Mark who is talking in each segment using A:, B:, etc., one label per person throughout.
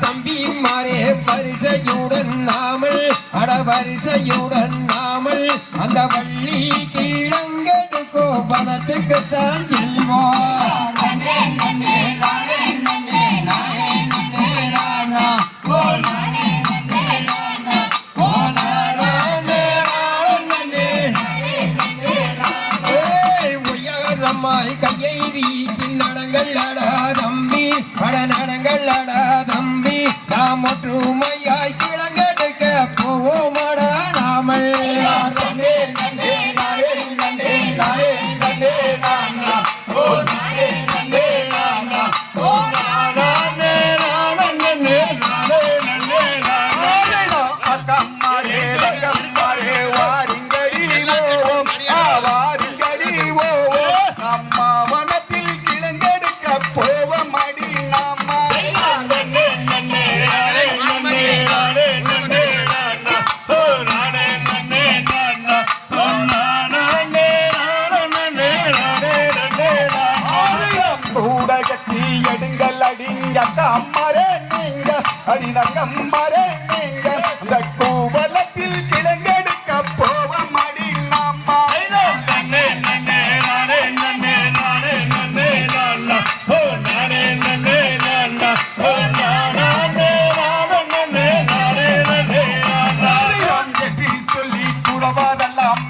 A: தம்பிமாரே வரிசையுடன் நாமல் அட வரிசையுடன் நாமல் அந்த வள்ளி கீழங்கெடுக்கோ பணத்துக்கு தான் செல்வோம் கையை வீச்சின் நடங்கள்
B: அடாதம் Lord. கடிதகம் வரை நீங்க அந்த கூவலத்தில் கிழங்கெடுக்க போவோம் அடி நாம சொல்லி கூடவாதெல்லாம்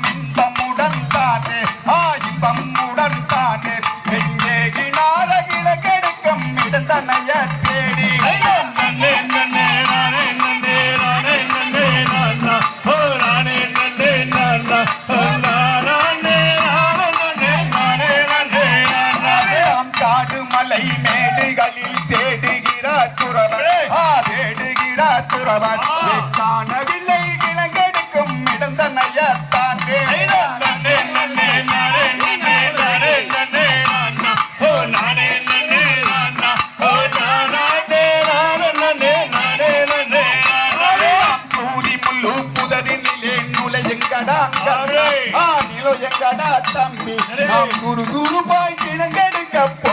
B: மலை மேடுகளில் தேடுகிறார் துறவன் தேடுகிறார் துறவன் ஆடிலோ எங்கடா தம்பி? நாம் துரு துருப்பாய் கிணங்கெடுக்கப்போ